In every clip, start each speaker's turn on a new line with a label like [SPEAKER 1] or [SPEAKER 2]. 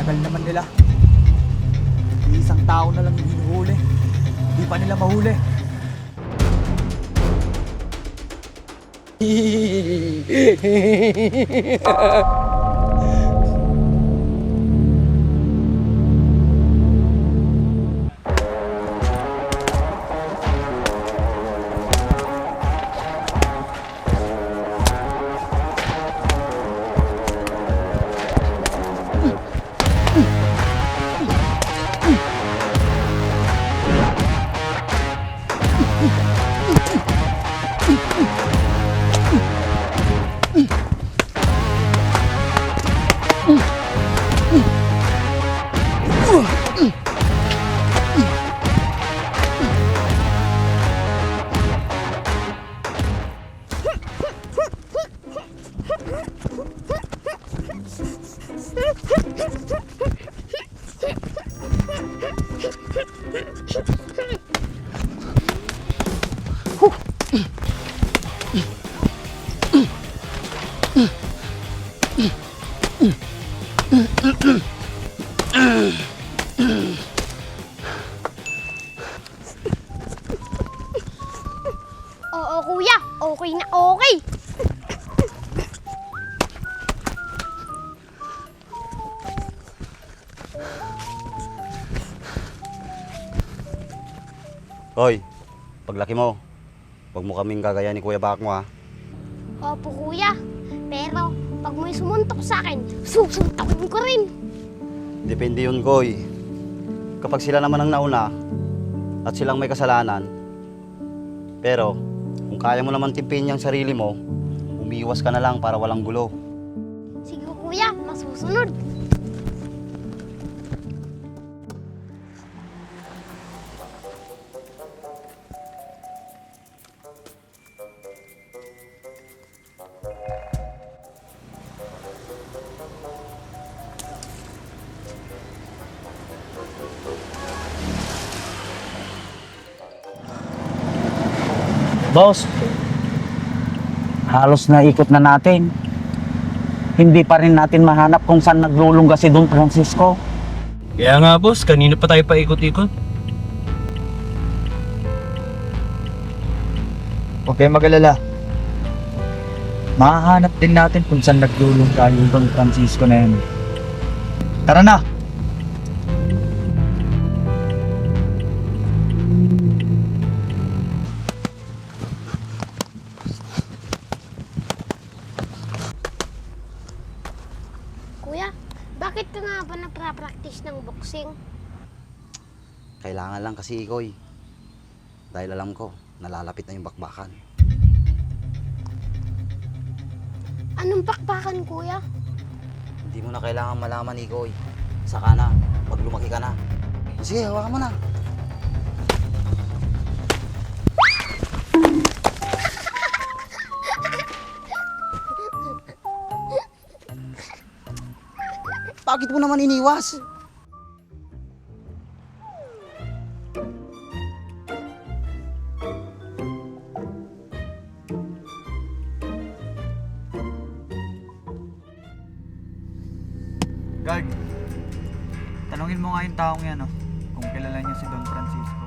[SPEAKER 1] Tagal naman nila. Isang tao na lang yung hinuhuli. Hindi pa nila mahuli.
[SPEAKER 2] Oo, kuya. Okay na okay.
[SPEAKER 3] Hoy, paglaki mo, huwag mo kaming gagaya ni Kuya Bakmo ha.
[SPEAKER 2] Opo, kuya. Pero, pag may sumuntok sa akin, susuntokin ko rin.
[SPEAKER 3] Depende yun, Koy. Kapag sila naman ang nauna at silang may kasalanan, pero kaya mo naman timpin yung sarili mo, umiwas ka na lang para walang gulo.
[SPEAKER 2] Sige, kuya. Masusunod.
[SPEAKER 1] Boss, halos naikot na natin. Hindi pa rin natin mahanap kung saan naglulungga si Don Francisco.
[SPEAKER 4] Kaya nga boss, kanina pa tayo paikot-ikot.
[SPEAKER 1] Huwag kayong mag-alala. Mahahanap din natin kung saan naglulungga yung Don Francisco na yan. Tara na!
[SPEAKER 3] Kailangan lang kasi, Koy. Dahil alam ko, nalalapit na yung bakbakan.
[SPEAKER 2] Anong pakpakan, kuya?
[SPEAKER 3] Hindi mo na kailangan malaman, Ikoy. Saka na, pag lumaki ka na. Sige, hawakan mo na. Bakit mo naman iniwas?
[SPEAKER 1] Guard, tanungin mo nga yung taong yan, oh, kung kilala niya si Don Francisco.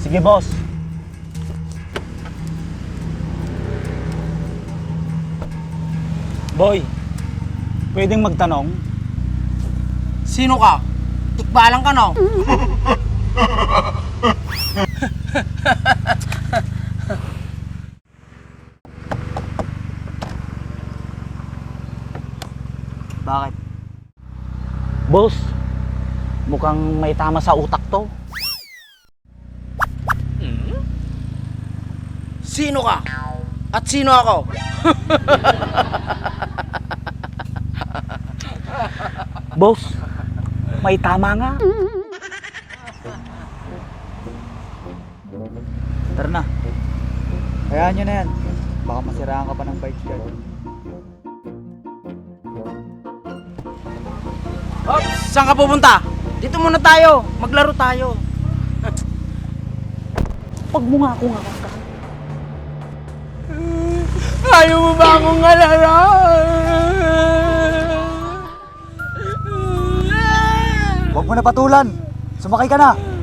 [SPEAKER 1] Sige, boss. Boy, pwedeng magtanong?
[SPEAKER 5] Sino ka? Tikbalang ka no?
[SPEAKER 1] Bakit? Boss, mukhang may tama sa utak to.
[SPEAKER 5] Sino ka? At sino ako?
[SPEAKER 1] Boss, may tama nga. Tara na. Hayaan nyo na yan. Baka masiraan ka pa ng bike guard.
[SPEAKER 5] Saan ka pupunta? Dito muna tayo. Maglaro tayo.
[SPEAKER 1] Pag mo nga ako nga ka.
[SPEAKER 5] Ayaw mo ba akong alala?
[SPEAKER 1] Huwag mo na patulan. Sumakay ka na.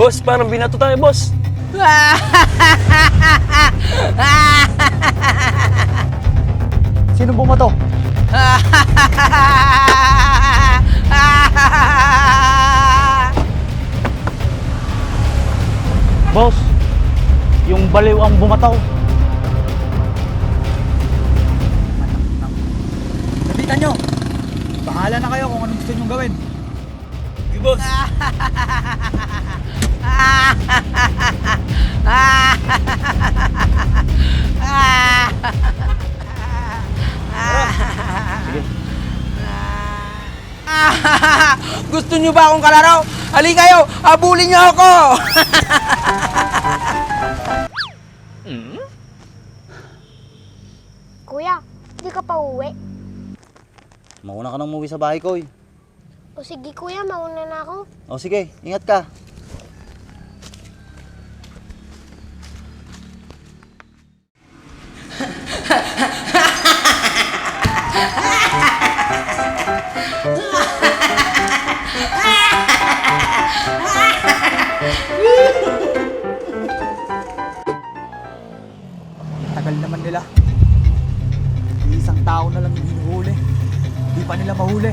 [SPEAKER 4] Boss, parang binato tayo, boss.
[SPEAKER 1] Sino bumato?
[SPEAKER 5] Boss, yung baliw ang bumataw.
[SPEAKER 1] Lapitan nyo! Bahala na kayo kung anong gusto nyong gawin.
[SPEAKER 4] Sige, boss.
[SPEAKER 5] Gusto nyo ba akong kalaro? Halika kayo, habulin nyo ako!
[SPEAKER 2] Kuya, di ka pa uwi.
[SPEAKER 3] Mauna ka nang umuwi sa bahay, Koy.
[SPEAKER 2] O sige kuya, mauna na ako.
[SPEAKER 3] O sige, ingat ka.
[SPEAKER 1] Isang tao na lang yung hinuhuli. Hindi pa nila mahuli.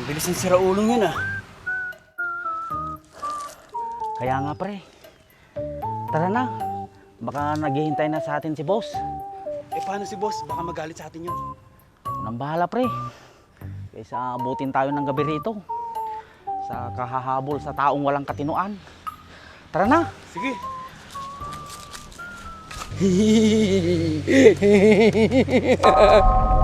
[SPEAKER 5] Ang bilis ng siraulong yun ah. Kaya nga pre, tara na. Baka naghihintay na sa atin si boss.
[SPEAKER 6] Eh paano si boss? Baka magalit sa atin yun.
[SPEAKER 5] Nang bahala pre. Kaysa abutin tayo ng gabi rito. Sa kahahabol sa taong walang katinuan. Tara na.
[SPEAKER 6] Sige.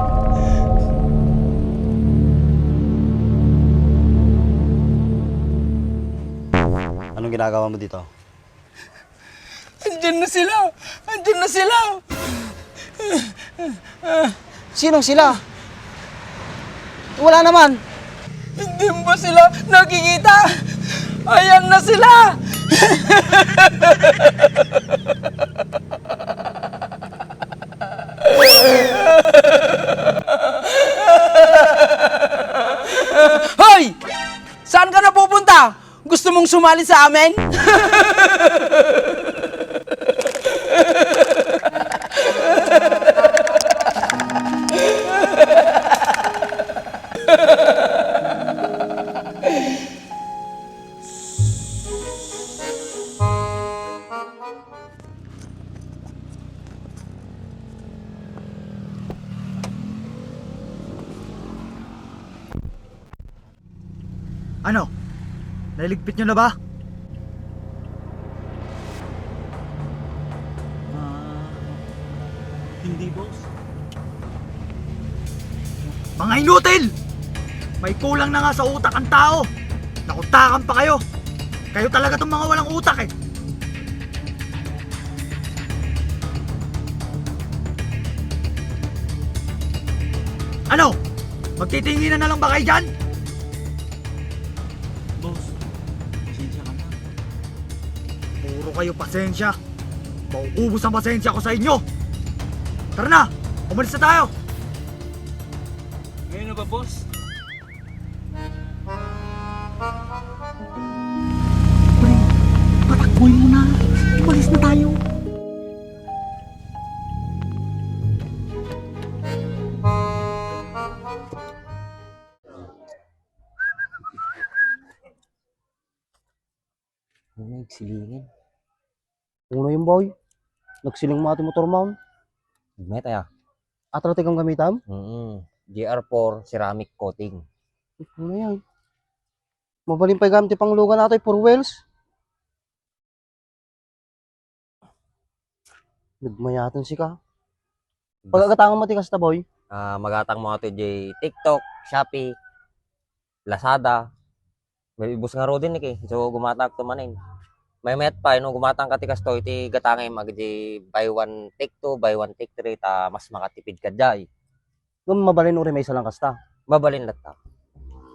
[SPEAKER 3] Anong ginagawa mo dito?
[SPEAKER 5] Andyan na sila! Andyan na sila!
[SPEAKER 3] Sinong sila? Wala naman.
[SPEAKER 5] Hindi mo ba sila nakikita? Ayan na sila! sumali sa amin?
[SPEAKER 1] Nailigpit nyo na ba?
[SPEAKER 6] Hindi boss.
[SPEAKER 1] Mga inutil! May kulang na nga sa utak ang tao. Nakutakan pa kayo. Kayo talaga tong mga walang utak eh. Ano? Magtitinginan na lang ba kayo dyan? Kayo pasensya. Mauubos ang pasensya ko sa inyo. Tara na! Umalis na tayo!
[SPEAKER 6] Ngayon na ba boss?
[SPEAKER 1] Patakboy mo na! Umalis na tayo!
[SPEAKER 3] Ano nagsilingin? Uno yung boy. Nagsiling mo ating motor mount.
[SPEAKER 7] Meta ya.
[SPEAKER 3] Atratik ang gamitam.
[SPEAKER 7] Mm GR4 ceramic coating.
[SPEAKER 3] Ano yan?
[SPEAKER 8] Mabalin pa gamit pang lugan nato for whales. Nagmayatan si ka. Pagkakatangan mo ti kasta boy.
[SPEAKER 7] Ah, magatang mo ato di TikTok, Shopee, Lazada. May ibus nga ro din eh. So gumatag to manin. May met pa no gumatang ka tikas to iti gatangay mag di buy one take two, buy one take three ta mas makatipid ka jay.
[SPEAKER 8] Ngam mabalin uri may isa lang kasta.
[SPEAKER 7] Babalin lat ta.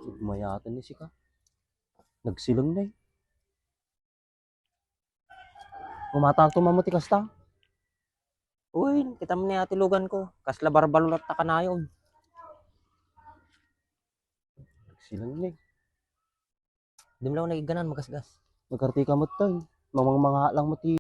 [SPEAKER 8] Nagmayatan ni si ka. Nagsilong na eh. Gumatang to mamuti kasta.
[SPEAKER 7] Uy, kita mo ni ati lugan ko. Kasla barbalulat ta kanayon.
[SPEAKER 8] Nagsilong na eh.
[SPEAKER 7] Di mo lang nagiganan magasgas.
[SPEAKER 8] Nagkarti ka mo tayo. Mamang mga lang mo